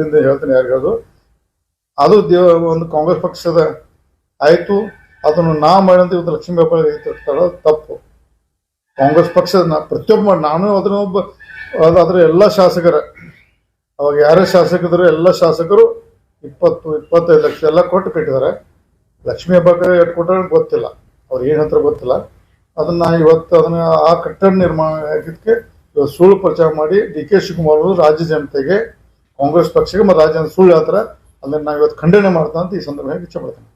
ಇದರಿಂದ ಹೇಳ್ತೀನಿ ಯಾರಿಗಾದ್ರು ಅದು ದೇವ, ಒಂದು ಕಾಂಗ್ರೆಸ್ ಪಕ್ಷದ ಆಯಿತು, ಅದನ್ನು ನಾ ಮಾಡಿದಂತ ಇವತ್ತು ಲಕ್ಷ್ಮೀ ಎತ್ತಿಡ್ತಾರೋ ತಪ್ಪು. ಕಾಂಗ್ರೆಸ್ ಪಕ್ಷದ ಪ್ರತಿಯೊಬ್ಬ ನಾನು ಅದನ್ನ ಒಬ್ಬ ಅದಾದ್ರೆ ಎಲ್ಲ ಶಾಸಕರ, ಅವಾಗ ಯಾರೇ ಶಾಸಕರು ಎಲ್ಲ ಶಾಸಕರು ಇಪ್ಪತ್ತು, ಇಪ್ಪತ್ತೈದು ಲಕ್ಷ ಎಲ್ಲ ಕೊಟ್ಟು ಕಟ್ಟಿದ್ದಾರೆ. ಲಕ್ಷ್ಮೀ ಹಬ್ಬಕ್ಕೆ ಎಷ್ಟು ಗೊತ್ತಿಲ್ಲ. ಅವ್ರು ಏನು ಹತ್ರ ಗೊತ್ತಿಲ್ಲ. ಅದನ್ನ ಇವತ್ತು ಅದನ್ನ ಆ ಕಟ್ಟಡ ನಿರ್ಮಾಣ ಆಗಿದ್ದಕ್ಕೆ ಸುಳ್ಳು ಪ್ರಚಾರ ಮಾಡಿ ಡಿ ಕೆ ಶಿವಕುಮಾರ್ ಅವರು ರಾಜ್ಯ ಜನತೆಗೆ ಕಾಂಗ್ರೆಸ್ ಪಕ್ಷಕ್ಕೆ ಮತ್ತು ರಾಜ್ಯ ಸುಳ್ಳು ಹೇಳ್ತಾರೆ ಅದನ್ನ ನಾವು ಇವತ್ತು ಖಂಡನೆ ಮಾಡ್ತಾ ಅಂತ ಈ ಸಂದರ್ಭದಲ್ಲಿ ಇಚ್ಛೆ ಪಡ್ತೇನೆ.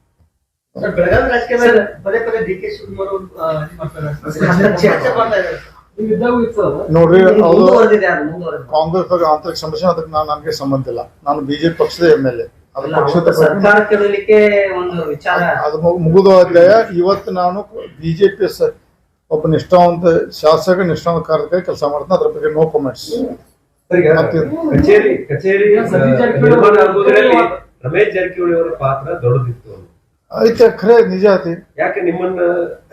ನೋಡ್ರಿ. ಕಾಂಗ್ರೆಸ್ ಬಗ್ಗೆ ಆಂತರಿಕ ಸಮಸ್ಯೆ ಅದಕ್ಕೆ ನಾನು ನನಗೆ ಸಂಬಂಧ ಇಲ್ಲ. ನಾನು ಬಿಜೆಪಿ ಪಕ್ಷದ ಎಂ ಎಲ್ ಎ. ಅದು ಮುಗಿದ ಅಧ್ಯಾಯ ಇವತ್ತು ನಾನು ಬಿಜೆಪಿ ಒಬ್ಬ ನಿಷ್ಠಾವಂತ ಶಾಸಕ ನಿಷ್ಠಾವಂತ ಕಾರ್ಯಕ್ಕೆ ಕೆಲಸ ಮಾಡ್ತಾನೆ ಅದ್ರ ಬಗ್ಗೆ ನೋ ಕಾಮೆಂಟ್ಸ್ ಕಚೇರಿ ಕಚೇರಿ ನಿರ್ಮಾಣ ಆಗುವುದರಲ್ಲಿ ರಮೇಶ್ ಜಾರಕಿಹೊಳಿ ಅವರ ಪಾತ್ರ ದೊಡ್ಡದಿತ್ತು ಐತೆ ಖರೆ ನಿಜ ಐತಿ ಯಾಕೆ ನಿಮ್ಮನ್ನ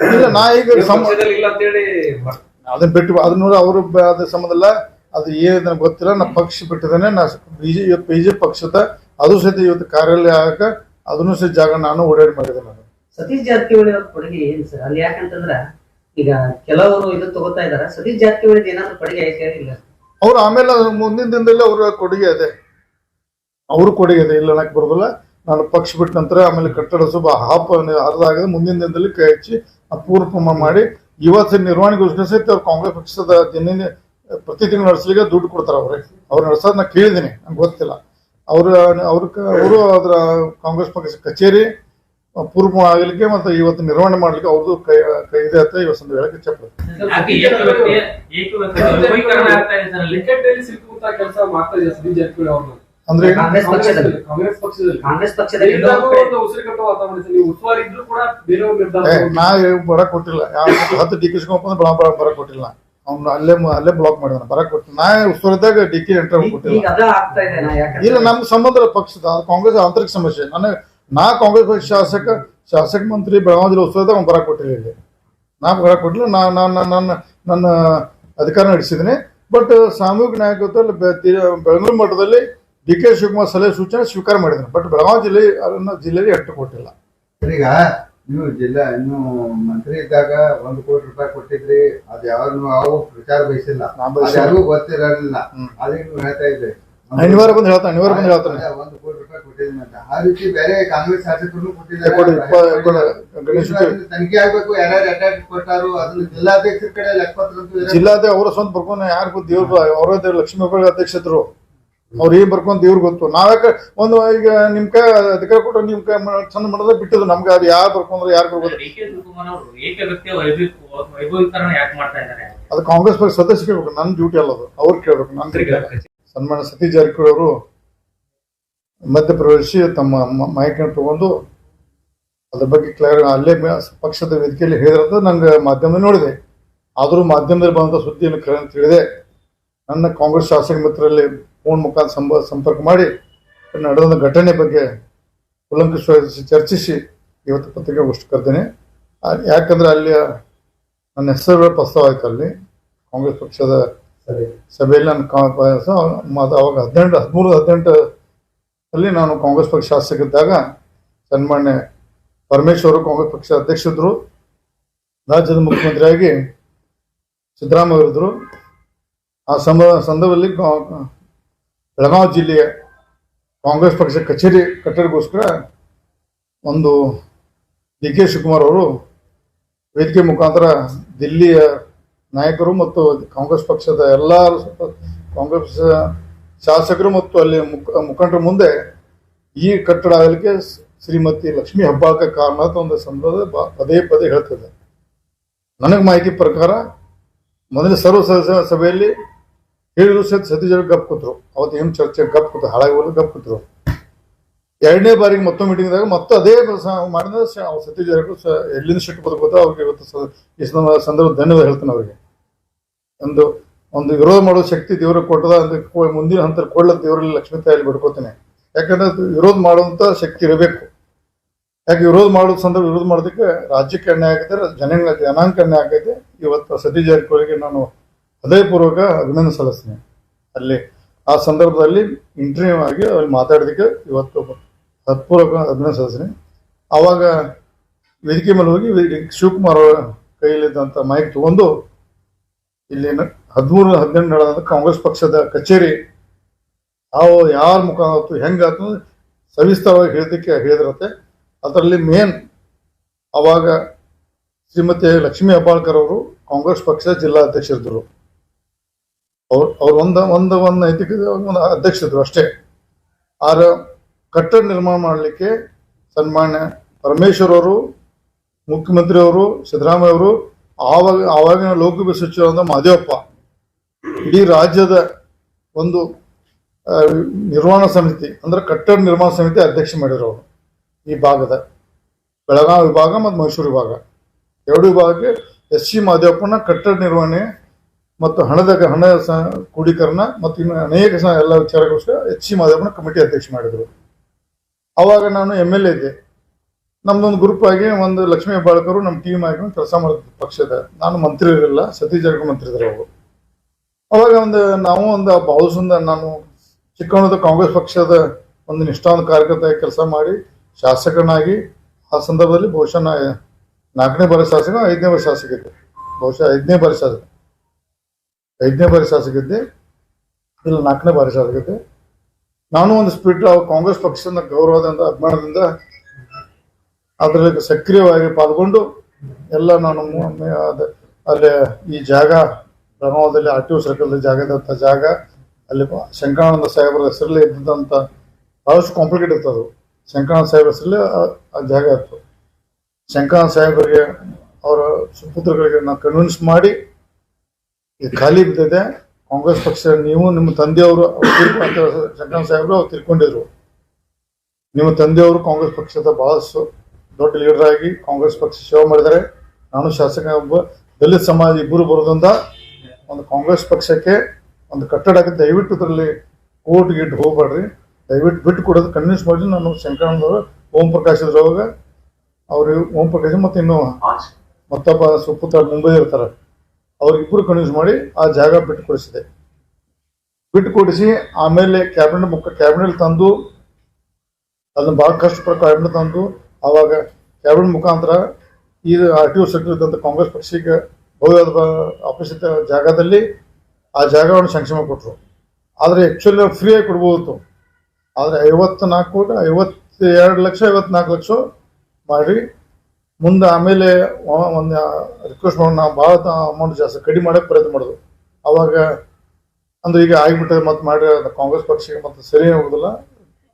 ಇಲ್ಲ ನಾ ಈಗ ಸಮಾಜದಲ್ಲಿ ಇಲ್ಲ ಅಂತೇಳಿ ಹೇಳಿ ಅದನ್ನ ಬಿಟ್ಟು ಅದನ್ನ ಅವರು ಅದ್ರ ಸಂಬಂಧ ಅದು ಏನಿದೆ ನನಗೆ ಗೊತ್ತಿಲ್ಲ ನಾ ಪಕ್ಷ ಬಿಟ್ಟಿದ್ದೇನೆ ನಾ ಬಿಜೆ ಬಿಜೆಪಿ ಪಕ್ಷದ ಅದು ಸಹಿತ ಇವತ್ತು ಕಾರ್ಯಾಲಯ ಆಗಕ್ಕೆ ಅದನ್ನು ಸಹಿತ ಜಾಗ ನಾನು ಓಡಾಡಿ ಮಾಡಿದೆ ನಾನು. ಸತೀಶ್ ಜಾರಕಿಹೊಳಿ ಅವ್ರ ಕೊಡುಗೆ ಏನ್ ಸರ್? ಅಲ್ಲಿ ಯಾಕಂತಂದ್ರ ಈಗ ಕೆಲವರು ಇದು ತಗೋತಾ ಇದಾರೆ. ಸತೀಶ್ ಜಾರಕಿಹೊಳಿ ಏನಾದ್ರು ಕೊಡುಗೆ ಐತೆ ಇಲ್ಲ ಅವ್ರು ಆಮೇಲೆ ಮುಂದಿನ ದಿನದಲ್ಲಿ ಅವ್ರ ಕೊಡುಗೆ ಇದೆ ಅವ್ರ ಕೊಡುಗೆ ಇದೆ ಇಲ್ಲ ಅನ್ನಕ್ಕೆ ಬರೋದಿಲ್ಲ. ನಾನು ಪಕ್ಷ ಬಿಟ್ಟ ನಂತರ ಆಮೇಲೆ ಕಟ್ಟಡ ಸ್ವಲ್ಪ ಹಾಪ ಹರಿದಾಗದೆ ಮುಂದಿನ ದಿನದಲ್ಲಿ ಕೈ ಹಚ್ಚಿ ಅಪೂರ್ವ ಮಾಡಿ ಇವತ್ತು ಘೋಷಣೆ ಸಹಿತ ಅವ್ರು ಕಾಂಗ್ರೆಸ್ ಪಕ್ಷದ ದಿನ ಪ್ರತಿ ತಿಂಗಳು ನಡೆಸಲಿಕ್ಕೆ ದುಡ್ಡು ಕೊಡ್ತಾರೆ ಅವ್ರಿಗೆ ಅವ್ರು ನಡೆಸೋದು ನಾ ಕೇಳಿದ್ದೀನಿ, ನಂಗೆ ಗೊತ್ತಿಲ್ಲ. ಅವ್ರ ಅವ್ರ ಅವರು ಅದರ ಕಾಂಗ್ರೆಸ್ ಪಕ್ಷ ಕಚೇರಿ ಪೂರ್ವ ಆಗಲಿಕ್ಕೆ ಮತ್ತು ಇವತ್ತು ನಿರ್ವಹಣೆ ಮಾಡಲಿಕ್ಕೆ ಅವ್ರದ್ದು ಕೈ ಕೈ ಇದೆ ಅಂತ ಇವತ್ತು ಒಂದು ಹೇಳಕ್ಕೆ ಅವರು ಅಂದ್ರೆ ನಾ ಬರ ಕೊಟ್ಟಿಲ್ಲ. ಯಾವ ಹತ್ತು ಡಿ ಕೆ ಶಿವಕುಮಾರ್ ಬರ ಕೊಟ್ಟಿಲ್ಲ. ಅವ್ನು ಅಲ್ಲೇ ಮ- ಅಲ್ಲೇ ಬ್ಲಾಕ್ ಮಾಡಿದಾನೆ. ಬರ ಕೊಟ್ಟಿಲ್ಲ. ನಾ ಉಸ್ತುವಾರಿದಾಗ ಡಿ ಕೆ ಎಂಟರ್ ಕೊಟ್ಟಿಲ್ಲ. ಈಗ ಅದ ಆಗ್ತಾ ಇದೆ ನಾ ಯಾಕಂದ್ರೆ. ಇಲ್ಲ ನಮ್ಮ ಸಂಬಂಧ ಪಕ್ಷದ. ಕಾಂಗ್ರೆಸ್ ಆಂತರಿಕ ಸಮಸ್ಯೆ. ನನಗೆ ನಾ ಕಾಂಗ್ರೆಸ್ ಪಕ್ಷ ಶಾಸಕ ಶಾಸಕ ಮಂತ್ರಿ ಬೆಳಗಾವಿ ಅವ್ನು ಬರ ಕೊಟ್ಟಿಲ್ಲ ಇಲ್ಲಿ ನಾ ಬರ ಕೊಟ್ಟಿಲ್ಲ ನಾ ನಾನು ನನ್ನ ನನ್ನ ಅಧಿಕಾರ ನಡೆಸಿದ್ದೀನಿ. ಬಟ್ ಸಾಮೂಹಿಕ ನಾಯಕತ್ವದಲ್ಲಿ ಮಠದಲ್ಲಿ ಬೆಳಗಾವಿ ಮಟ್ಟದಲ್ಲಿ ಡಿ ಕೆ ಶಿವಕುಮಾರ್ ಸಲಹೆ ಸೂಚನೆ ಸ್ವೀಕಾರ ಮಾಡಿದ್ದೀನಿ ಬಟ್ ಬೆಳಗಾವಿ ಜಿಲ್ಲೆ ಅದನ್ನ ಜಿಲ್ಲೆಯಲ್ಲಿ ಎಟ್ಟು ಕೊಟ್ಟಿಲ್ಲ. ಈಗ ನೀವು ಜಿಲ್ಲಾ ಇನ್ನು ಮಂತ್ರಿ ಇದ್ದಾಗ ಒಂದು ಕೋಟಿ ರೂಪಾಯಿ ಕೊಟ್ಟಿದ್ರಿ. ಅದು ಯಾವ ಯಾವ ಪ್ರಚಾರ ಬಯಸಿಲ್ಲ. ಯಾರಿಗೂ ಗೊತ್ತಿರಲಿಲ್ಲ. ಅದೇ ನೀವು ಹೇಳ್ತಾ ಇದ್ರಿ. ಅನಿವಾರ್ಯ ಬಂದು ಹೇಳ್ತಾನೆ ಅನಿವಾರ್ಯ ಬಂದು ಹೇಳ್ತಾನೆ. ಅದೇ ಒಂದು ಕೋಟಿ ರೂಪಾಯಿ ಕೊಟ್ಟಿದ್ದೀನಿ ಅಂತ. ಆ ರೀತಿ ಬೇರೆ ಕಾಂಗ್ರೆಸ್ ಶಾಸಕರು ಕೊಟ್ಟಿದ್ದಾರೆ. ಗಣಿಕೆ ಆಗ್ಬೇಕು ಯಾರ್ಯಾರು ಅಟ್ಯಾಕ್ ಕೊಟ್ಟಾರು ಅದನ್ನ ಜಿಲ್ಲಾಧ್ಯಕ್ಷರ ಕಡೆ ಲೆಕ್ಕಪತ್ರ ಜಿಲ್ಲಾದ ಅವರ ಸ್ವಂತ ಬರ್ಕೊಂಡು ಯಾರು ದೇವ್ರು ಅವರ ದೇವ್ರ ಲಕ್ಷ್ಮೀ ಹೆಬ್ಬಾಳ್ಕರ್ ಅಧ್ಯಕ್ಷರು. ಅವ್ರು ಏನ್ ಬರ್ಕೊಂಡು ದೇವ್ರು ಗೊತ್ತು? ನಾವ್ಯಾಕ ಒಂದು ಈಗ ನಿಮ್ ಕೈ ಅಧಿಕಾರ ಕೊಟ್ಟು ನಿಮ್ ಕೈ ಚಂದ ಮಾಡೋದ ಬಿಟ್ಟಿದ್ರು ನಮ್ಗೆ ಅದು ಯಾರು ಬರ್ಕೊಂಡ್ರೆ ಯಾರು ಬರ್ಬೋದು ಅದು ಕಾಂಗ್ರೆಸ್ ಪಕ್ಷ ಸದಸ್ಯ ಕೇಳ್ಬೇಕು ನನ್ನ ಡ್ಯೂಟಿ ಅಲ್ಲದು ಅವ್ರು ಕೇಳ್ಬೇಕು ನನ್ನ ಡ್ಯೂಟಿ ಅಲ್ಲ. ಸನ್ಮಾನ ಸತೀಶ್ ಜಾರಕಿಹೊಳಿ ಅವರು ಮಧ್ಯಪ್ರವೇಶಿ ತಮ್ಮ ಮಾಹಿತಿಯನ್ನು ತಗೊಂಡು ಅದ್ರ ಬಗ್ಗೆ ಕ್ಲಿಯರ್ ಅಲ್ಲೇ ಪಕ್ಷದ ವೇದಿಕೆಯಲ್ಲಿ ಹೇಳಿರೋದು ನಂಗೆ ಮಾಧ್ಯಮದಲ್ಲಿ ನೋಡಿದೆ. ಆದರೂ ಮಾಧ್ಯಮದಲ್ಲಿ ಬಂದಂಥ ಸುದ್ದಿಯನ್ನು ಕರೆ ಅಂತ ತಿಳಿದೆ ನನ್ನ ಕಾಂಗ್ರೆಸ್ ಶಾಸಕ ಮಿತ್ರರಲ್ಲಿ ಫೋನ್ ಮುಖಾಂತರ ಸಂಪ ಸಂಪರ್ಕ ಮಾಡಿ ನಡೆದ ಘಟನೆ ಬಗ್ಗೆ ಉಲ್ಲಂಘಿಸಿ ಚರ್ಚಿಸಿ ಇವತ್ತು ಪತ್ರಿಕಾಗೋಷ್ಠಿ ಕರೆದೇನೆ. ಆ- ಯಾಕಂದ್ರೆ ಅಲ್ಲಿ ನನ್ನ ಹೆಸರು ಪ್ರಸ್ತಾವ ಆಯಿತು ಅಲ್ಲಿ. ಕಾಂಗ್ರೆಸ್ ಪಕ್ಷದ ಸಭೆಯಲ್ಲಿ ನಾನು ಕಾ- ಪ- ಸ- ಮ- ಅವಾಗ ಹದಿನೆಂಟು, ಹದಿಮೂರು ಹದಿನೆಂಟು ಅಲ್ಲಿ ನಾನು ಕಾಂಗ್ರೆಸ್ ಪಕ್ಷ ಶಾಸಕರಿದ್ದಾಗ ಸನ್ಮಾನ್ಯ ಪರಮೇಶ್ವರ ಕಾಂಗ್ರೆಸ್ ಪಕ್ಷ ಅಧ್ಯಕ್ಷರು ರಾಜ್ಯದ ಮುಖ್ಯಮಂತ್ರಿಯಾಗಿ ಸಿದ್ದರಾಮಯ್ಯ ಇದ್ದರು ಆ ಸಂದ ಸಂದರ್ಭದಲ್ಲಿ ಬೆಳಗಾವಿ ಜಿಲ್ಲೆಯ ಕಾಂಗ್ರೆಸ್ ಪಕ್ಷ ಕಚೇರಿ ಕಟ್ಟಡಗೋಸ್ಕರ ಒಂದು ಡಿ ಕೆ ಶಿವಕುಮಾರ್ ಅವರು ವೇದಿಕೆ ಮುಖಾಂತರ ದಿಲ್ಲಿಯ ನಾಯಕರು ಮತ್ತು ಕಾಂಗ್ರೆಸ್ ಪಕ್ಷದ ಎಲ್ಲ ಕಾಂಗ್ರೆಸ್ ಶಾಸಕರು ಮತ್ತು ಅಲ್ಲಿ ಮುಖ, ಮುಖಂಡರ ಮುಂದೆ ಈ ಕಟ್ಟಡ ಆಗಲಿಕ್ಕೆ ಶ್ರೀಮತಿ ಲಕ್ಷ್ಮೀ ಹಬ್ಬಕ್ಕೆ ಕಾರಣ ಅಂತ ಒಂದು ಬ- ಪದೇ ಪದೇ ಹೇಳ್ತದೆ. ನನಗೆ ಮಾಹಿತಿ ಪ್ರಕಾರ ಮೊದಲ ಸರ್ವ ಸದಸ್ಯ ಸಭೆಯಲ್ಲಿ ಹೇಳಿದ್ರು ಸತ್ ಸತೀಶ್ ಗಪ್ ಕೂತರು. ಅವತ್ತು ಏನು ಚರ್ಚೆ ಗಪ್ ಕೂತು ಹಾಳಾಗಿ ಹೋದ್ರೆ ಗಪ್ ಕೂತರು. ಎರಡನೇ ಬಾರಿಗೆ ಮತ್ತೊಂದು ಮೀಟಿಂಗ್ದಾಗ ಮತ್ತೆ ಅದೇ ಮಾಡಿದ ಸತೀಶ್ ಎಲ್ಲಿಂದ ಸಿಟ್ಟು ಬದುಕೋತ ಅವ್ರಿಗೆ ಇವತ್ತು ಈ ಸಂದರ್ಭ ಧನ್ಯವಾದ ಹೇಳ್ತಾನೆ ಅವರಿಗೆ. ಒಂದು ಒಂದು ವಿರೋಧ ಮಾಡೋ ಶಕ್ತಿ ದೇವರು ಕೊಟ್ಟದ, ಅಂದ್ರೆ ಮುಂದಿನ ಹಂತ ಕೊಳ್ಳ ದೇವರಲ್ಲಿ ಲಕ್ಷ್ಮೀ ತಾಯಿ ಬಿಡ್ಕೋತೇನೆ. ಯಾಕಂದ್ರೆ ವಿರೋಧ ಮಾಡುವಂತ ಶಕ್ತಿ ಇರಬೇಕು. ಯಾಕೆ ವಿರೋಧ ಮಾಡೋ ಸಂದರ್ಭ ವಿರೋಧ ಮಾಡೋದಕ್ಕೆ ರಾಜ್ಯಕ್ಕೆ ಅನ್ಯಾಯ ಆಗೈತೆ ಜನಾಂಗ ಜನಾಂಗ ಅನ್ಯಾಯ ಆಗೈತೆ ಇವತ್ತು ಸತೀಶ್ ಜಾರಕಿಹೊಳಿಗೆ ನಾನು ಹೃದಯಪೂರ್ವಕ ಅಭಿನಂದನೆ ಸಲ್ಲಿಸ್ತೀನಿ. ಅಲ್ಲಿ, ಆ ಸಂದರ್ಭದಲ್ಲಿ ಇಂಟರ್ವ್ಯೂ ಆಗಿ ಅಲ್ಲಿ ಮಾತಾಡೋದಕ್ಕೆ ಇವತ್ತು ಹತ್ಪೂರ್ವಕ ಸಲ್ಲಿಸ್ತೀನಿ. ಆವಾಗ ವೇದಿಕೆ ಮೇಲೆ ಹೋಗಿ ಶಿವಕುಮಾರ್ ಅವರ ಕೈಯಲ್ಲಿದ್ದಂಥ ಮೈಕ್ ತಗೊಂಡು ಇಲ್ಲಿ ಹದಿಮೂರು, ಹದಿನೆಂಟು ನಡೆದ ಕಾಂಗ್ರೆಸ್ ಪಕ್ಷದ ಕಚೇರಿ. ಯಾವ ಯಾರ ಮುಖ ಆಯ್ತು ಹೆಂಗಾಯ್ತು ಸವಿಸ್ತರವಾಗಿ ಹೇಳಿದಕ್ಕೆ ಹೇಳಿದಿರತ್ತೆ ಅದರಲ್ಲಿ ಮೇನ್ ಅವಾಗ ಶ್ರೀಮತಿ ಲಕ್ಷ್ಮೀ ಹೆಬ್ಬಾಳ್ಕರ್ ಅವರು ಕಾಂಗ್ರೆಸ್ ಪಕ್ಷದ ಜಿಲ್ಲಾಧ್ಯಕ್ಷರಿದ್ದರು. ಅವ್ರು ಅವ್ರು ಒಂದ, ಒಂದು ಒಂದು ನೈತಿಕ ಒಂದು ಅಷ್ಟೇ. ಆರ ಕಟ್ಟಡ ನಿರ್ಮಾಣ ಮಾಡಲಿಕ್ಕೆ ಸನ್ಮಾನ್ಯ ಪರಮೇಶ್ವರ್ ಅವರು, ಮುಖ್ಯಮಂತ್ರಿ ಅವರು, ಸಿದ್ದರಾಮಯ್ಯ ಅವರು ಆವಾಗ ಆವಾಗಿನ ಲೋಕಸಭೆ ಸಚಿವರಾದ ಮಾದೇವಪ್ಪ. ಇಡೀ ರಾಜ್ಯದ ಒಂದು ನಿರ್ಮಾಣ ಸಮಿತಿ, ಅಂದ್ರೆ ಕಟ್ಟಡ ನಿರ್ಮಾಣ ಸಮಿತಿ ಅಧ್ಯಕ್ಷ ಮಾಡಿರೋರು ಈ ಭಾಗದ. ಬೆಳಗಾವಿ ವಿಭಾಗ ಮತ್ತು ಮೈಸೂರು ವಿಭಾಗ. ಎರಡು ವಿಭಾಗಕ್ಕೆ ಎಸ್ ಸಿ ಮಾದೇವಪ್ಪನ ಕಟ್ಟಡ ನಿರ್ವಹಣೆ ಮತ್ತು ಹಣದ ಹಣ ಕ್ರೋಢೀಕರಣ ಮತ್ತು ಇನ್ನು ಅನೇಕ ಎಲ್ಲ ವಿಚಾರಗೋಸ್ಕರ ಎಚ್ ಸಿ ಮಾದೇವಪ್ಪನ ಕಮಿಟಿ ಅಧ್ಯಕ್ಷ ಮಾಡಿದರು. ಅವಾಗ ನಾನು ಎಂ ಎಲ್ ಎ ಇದ್ದೆ. ನಮ್ದೊಂದು ಗ್ರೂಪ್ ಆಗಿ ಒಂದು ಲಕ್ಷ್ಮೀ ಬಾಳ್ಕರು ನಮ್ಮ ಟೀಮ್ ಆಗಿ ಕೆಲಸ ಮಾಡಿದ್ವಿ ಪಕ್ಷದ. ನಾನು ಮಂತ್ರಿ ಇರಲಿಲ್ಲ, ಸತೀಶ್ ಜಾರಕಿಹೊಳಿ ಮಂತ್ರಿ ಇದ್ರು ಅವರು. ಅವಾಗ ಒಂದು ನಾವು ಒಂದು ಭಾವಸಂದ ನಾನು ಚಿಕ್ಕವನದ ಕಾಂಗ್ರೆಸ್ ಪಕ್ಷದ ಒಂದು ನಿಷ್ಠಾಂತ ಕಾರ್ಯಕರ್ತ ಕೆಲಸ ಮಾಡಿ ಶಾಸಕನಾಗಿ, ಆ ಸಂದರ್ಭದಲ್ಲಿ ಬಹುಶಃ ನಾಲ್ಕನೇ ಬಾರಿ ಶಾಸಕ, ಐದನೇ ಬಾರಿ ಶಾಸಕ ಇದ್ದೆ. ಬಹುಶಃ ಐದನೇ ಬಾರಿ ಶಾಸಕ. ಐದನೇ ಬಾರಿ ಶಾಸಕ ಇದ್ದೆ. ಇಲ್ಲ, ನಾಲ್ಕನೇ ಬಾರಿ ಶಾಸಕ ಇದ್ದೆ. ನಾನು ಒಂದು ಸ್ಪಿರಿಟ್ ಕಾಂಗ್ರೆಸ್ ಪಕ್ಷದ ಗೌರವದಿಂದ, ಅಭಿಮಾನದಿಂದ ಅದರಲ್ಲಿ ಸಕ್ರಿಯವಾಗಿ ಪಾಲ್ಗೊಂಡು ಎಲ್ಲ ನಾನು ಅಲ್ಲಿ ಈ ಜಾಗ ಬೆಳಗಾವದಲ್ಲಿ ಆರ್ ಟಿ ಒ ಸರ್ಕಲ್ ಜಾಗದಂಥ ಜಾಗ, ಅಲ್ಲಿ ಶಂಕರಾನಂದ ಸಾಹೇಬರ ಹೆಸರಲ್ಲಿ ಇದ್ದಂಥ ಬಹಳಷ್ಟು ಕಾಂಪ್ಲಿಕೇಟ್ ಇತ್ತು ಅದು. ಶಂಕರಾನಂದ ಸಾಹೇಬ್ ಹೆಸರಲ್ಲೇ ಆ- ಜಾಗ ಇತ್ತು. ಶಂಕರಾನಂದ ಸಾಹೇಬರಿಗೆ ಅವರ ಸುಪುತ್ರಗಳಿಗೆ ನಾವು ಕನ್ವಿನ್ಸ್ ಮಾಡಿ ಇದು ಖಾಲಿ ಬಿದ್ದಿದೆ. ಕಾಂಗ್ರೆಸ್ ಪಕ್ಷ, ನೀವು ನಿಮ್ಮ ತಂದೆಯವರು ಶಂಕರಾನಂದ ಸಾಹೇಬರು ಅವ್ರು ತಿಳ್ಕೊಂಡಿದ್ರು ನಿಮ್ಮ ತಂದೆಯವರು ಕಾಂಗ್ರೆಸ್ ಪಕ್ಷದ ಬಹಳಷ್ಟು ದೊಡ್ಡ ಲೀಡರ್ ಆಗಿ ಕಾಂಗ್ರೆಸ್ ಪಕ್ಷ ಸೇವೆ ಮಾಡಿದರೆ ನಾನು ಶಾಸಕ ಒಬ್ಬ ದಲಿತ ಸಮಾಜ ಇಬ್ಬರು ಬರೋದ್ರಿಂದ ಒಂದು ಕಾಂಗ್ರೆಸ್ ಪಕ್ಷಕ್ಕೆ ಒಂದು ಕಟ್ಟಡ ದಯವಿಟ್ಟು ಇದರಲ್ಲಿ ಕೋರ್ಟ್ ಗಿಟ್ಟು ಹೋಗ್ಬೇಡ್ರಿ. ದಯವಿಟ್ಟು ಬಿಟ್ಟು ಕೊಡೋದು ಕನ್ವಿನ್ಸ್ ಮಾಡಿ ನಾನು ಶಂಕರಾನಂದವರು ಓಂ ಪ್ರಕಾಶ್ ಇದ್ರವಾಗ ಅವರು ಓಂ ಪ್ರಕಾಶ್ ಮತ್ತು ಇನ್ನು ಮತ್ತೊಬ್ಬ ಸುಪುತ್ರ ಮುಂಬೈ ಇರ್ತಾರೆ. ಅವ್ರಿಗಿಬ್ಬರು ಕನ್ವಿನ್ಸ್ ಮಾಡಿ ಆ ಜಾಗ ಬಿಟ್ಟು ಕೊಡಿಸಿದೆ. ಬಿಟ್ಟು ಕೊಡಿಸಿ ಆಮೇಲೆ ಕ್ಯಾಬಿನೆಟ್ ಮುಖ ಕ್ಯಾಬಿನೆಟ್ ತಂದು ಅದನ್ನು ಭಾಳ ಕಷ್ಟಪಟ್ಟು ಕ್ಯಾಬಿನೆಟ್ ತಂದು ಆವಾಗ ಕ್ಯಾಬಿನೆಟ್ ಮುಖಾಂತರ ಈ ಆರ್ ಟಿ ಒ ಸೆಕ್ಟರ್ ಇದ್ದಂಥ ಕಾಂಗ್ರೆಸ್ ಪಕ್ಷಕ್ಕೆ ಭವ್ಯವಾದ ಆಫೀಸ್ ಜಾಗದಲ್ಲಿ ಆ ಜಾಗವನ್ನು ಸಂಕ್ಷೇಮ ಕೊಟ್ಟರು. ಆದರೆ ಆ್ಯಕ್ಚುಲಿ ಫ್ರೀಯಾಗಿ ಕೊಡ್ಬೋದು ಆದರೆ ಐವತ್ತು ನಾಲ್ಕು ಕೋಟಿ ಐವತ್ತು ಎರಡು ಲಕ್ಷ, ಐವತ್ನಾಲ್ಕು ಲಕ್ಷ ಮಾಡಿ ಮುಂದೆ ಆಮೇಲೆ ಒಂದು ರಿಕ್ವೆಸ್ಟ್ ಮಾಡೋಣ ನಾವು ಭಾಳ ಅಮೌಂಟ್ ಜಾಸ್ತಿ ಕಡಿಮೆ ಮಾಡೋಕ್ಕೆ ಪ್ರಯತ್ನ ಮಾಡೋದು ಅವಾಗ ಅಂದ್ರೆ ಈಗ ಆಗಿಬಿಟ್ಟರೆ ಮತ್ತೆ ಮಾಡಿ ಕಾಂಗ್ರೆಸ್ ಪಕ್ಷಕ್ಕೆ ಮತ್ತೆ ಸರಿ ಹೋಗುದಿಲ್ಲ.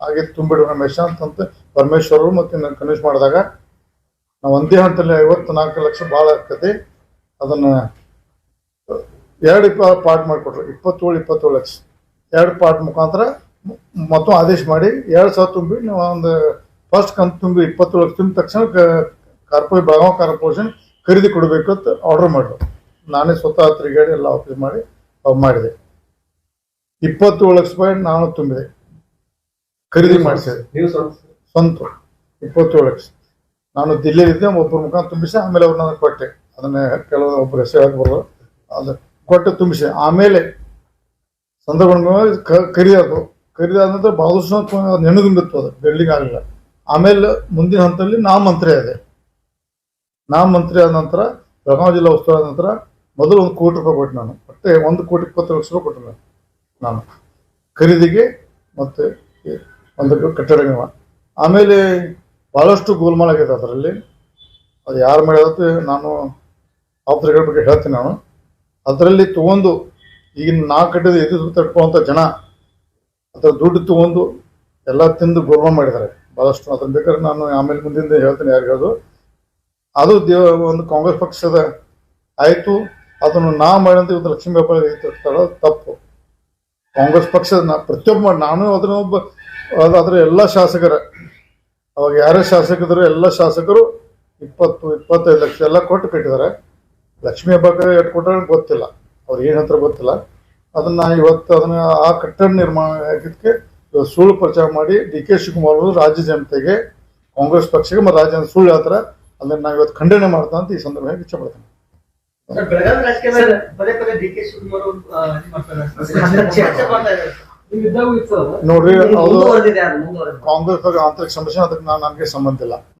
ಹಾಗೆ ತುಂಬಿಡು ರಮೇಶ ಅಂತಂತ ಪರಮೇಶ್ವರರು ಮತ್ತೆ ನಾನು ಕನ್ವಿನ್ಸ್ ಮಾಡಿದಾಗ ನಾವು ಒಂದೇ ಹಂತದಲ್ಲಿ ಐವತ್ತು ನಾಲ್ಕು ಲಕ್ಷ ಭಾಳ ಆಗ್ತದೆ ಅದನ್ನ, ಎರಡು ಪಾರ್ಟ್ ಮಾಡಿಕೊಟ್ರು. ಇಪ್ಪತ್ತೇಳು ಇಪ್ಪತ್ತೇಳು ಲಕ್ಷ. ಎರಡು ಪಾರ್ಟ್ ಮುಖಾಂತರ ಮತ್ತು ಆದೇಶ ಮಾಡಿ ಎರಡು ಸಾವಿರ ತುಂಬಿ ನೀವು ಒಂದು ಫಸ್ಟ್ ಕಂತು ತುಂಬಿ ಇಪ್ಪತ್ತೇಳು ಲಕ್ಷ ತುಂಬಿದ ತಕ್ಷಣ ಕಾರ್ಪೊರೇ ಬೆಳಗಾವಿ ಕಾರ್ಪೊರೇಷನ್ ಖರೀದಿ ಕೊಡಬೇಕು ಅಂತ ಆರ್ಡರ್ ಮಾಡಿದ್ರು ನಾನೇ ಸ್ವತಃ ತಿರುಗಾಡಿ ಎಲ್ಲ ಆಫೀಸ್ ಮಾಡಿ ಮಾಡಿದೆ. ಇಪ್ಪತ್ತೇಳು ಲಕ್ಷ ರೂಪಾಯಿ ನಾನು ತುಂಬಿದೆ. ಖರೀದಿ ಮಾಡಿಸಿದೆ. ನೀವು ಸ್ವಂತ? ಇಪ್ಪತ್ತೇಳು ಲಕ್ಷ. ನಾನು ದಿಲ್ಲಿಯಲ್ಲಿದ್ದೆ ಒಬ್ಬರ ಮುಖ ತುಂಬಿಸಿ ಆಮೇಲೆ ಅವ್ರನ್ನ ನಾನು ಕೊಟ್ಟೆ. ಅದನ್ನ ಕೆಲವು ಒಬ್ಬರು ಹೆಸರು ಹೇಳಕ್ ಬರೋದು ಅದು ಕೊಟ್ಟು ತುಂಬಿಸಿ. ಆಮೇಲೆ ಸಂದರ್ಭ ಕರಿಯೋದು ಖರೀದಾದ ನಂತರ ಬಹಳಷ್ಟು ನೆನಗುಂಬಿತ್ತು ಅದು ಬಿಲ್ಡಿಂಗ್ ಆಗಲಿಲ್ಲ. ಆಮೇಲೆ ಮುಂದಿನ ಹಂತದಲ್ಲಿ ನಾ ಮಂತ್ರಿ ಆದೆ. ನಾ ಮಂತ್ರಿ ಆದ ನಂತರ ಬೆಳಗಾವಿ ಜಿಲ್ಲಾ ಉಸ್ತುವಾರಿ ಆದ ನಂತರ ಮೊದಲು ಒಂದು ಕೋಟಿ ರೂಪಾಯಿ ಕೊಟ್ಟೆ ನಾನು. ಮತ್ತೆ ಒಂದು ಕೋಟಿ ಇಪ್ಪತ್ತು ಲಕ್ಷ ರೂಪಾಯಿ ಕೊಟ್ಟೆ ನಾನು. ನಾನು ಖರೀದಿಗೆ ಮತ್ತು ಒಂದು ಕಟ್ಟಡ ಆಮೇಲೆ ಭಾಳಷ್ಟು ಗೋಲ್ಮಾಲ್ ಆಗಿದೆ ಅದರಲ್ಲಿ. ಅದು ಯಾರು ಮಾಡಿದ ನಾನು ಆಪ್ತರಿಗಳ ಬಗ್ಗೆ ಹೇಳ್ತೀನಿ ನಾನು. ಅದರಲ್ಲಿ ತೊಗೊಂಡು ಈಗಿನ ನಾ ಕಟ್ಟಿದ ಇದು ತಟ್ಕೊಳ್ಳುವಂಥ ಜನ ಅದರ ದುಡ್ಡು ತೊಗೊಂಡು ಎಲ್ಲ ತಿಂದು ಗೋಲ್ಮಾಲ್ ಮಾಡಿದ್ದಾರೆ. ಭಾಳಷ್ಟು ಅದನ್ನು ಬೇಕಾದ್ರೆ ನಾನು ಆಮೇಲೆ ಮುಂದಿಂದ ಹೇಳ್ತೀನಿ ಯಾರು ಹೇಳೋದು. ಅದು ದೇವ ಒಂದು ಕಾಂಗ್ರೆಸ್ ಪಕ್ಷದ ಆಯಿತು. ಅದನ್ನು ನಾ ಮಾಡಿದಂತ ಇವತ್ತು ಲಕ್ಷ್ಮೀ ವ್ಯಾಪಾರ ತಪ್ಪು. ಕಾಂಗ್ರೆಸ್ ಪಕ್ಷದ ಪ್ರತಿಯೊಬ್ಬ ನಾನು ಅದನ್ನ ಒಬ್ಬ ಅದು ಅದರ ಎಲ್ಲ ಶಾಸಕರ. ಅವಾಗ ಯಾರೇ ಶಾಸಕರು ಎಲ್ಲ ಶಾಸಕರು ಇಪ್ಪತ್ತು ಇಪ್ಪತ್ತೈದು ಲಕ್ಷ ಎಲ್ಲ ಕೊಟ್ಟು ಕಟ್ಟಿದ್ದಾರೆ. ಲಕ್ಷ್ಮೀ ಹಬ್ಬಕ್ಕೆ ಎಷ್ಟು ಕೊಟ್ಟಾರೆ ಗೊತ್ತಿಲ್ಲ. ಅವ್ರು ಏನು ಹತ್ರ ಗೊತ್ತಿಲ್ಲ. ಅದನ್ನ ಇವತ್ತು ಅದನ್ನ ಆ ಕಟ್ಟಡ ನಿರ್ಮಾಣ ಆಗಿದ್ದಕ್ಕೆ ಇವತ್ತು ಸುಳ್ಳು ಪ್ರಚಾರ ಮಾಡಿ ಡಿ ಕೆ ಶಿವಕುಮಾರ್ ಅವರು ರಾಜ್ಯ ಜನತೆಗೆ ಕಾಂಗ್ರೆಸ್ ಪಕ್ಷಕ್ಕೆ ಮತ್ತು ರಾಜ್ಯ ಸುಳ್ಳು ಹೇಳ್ತಾರೆ. ಅದನ್ನ ನಾವು ಇವತ್ತು ಖಂಡನೆ ಮಾಡ್ತಾ ಅಂತ ಈ ಸಂದರ್ಭದಲ್ಲಿ ಇಚ್ಛೆ ಪಡ್ತೇನೆ ಬೆಳಗಾವಿ ರಾಜಕೀಯ ಪದೇ ಪದೇ ಡಿ ಕೆ ಶಿವಕುಮಾರ್ ನೋಡ್ರಿ ಕಾಂಗ್ರೆಸ್ ಆಂತರಿಕ ಸಮಸ್ಯೆ ಅದಕ್ಕೆ ನಾನು ನನಗೆ ಸಂಬಂಧ ಇಲ್ಲ.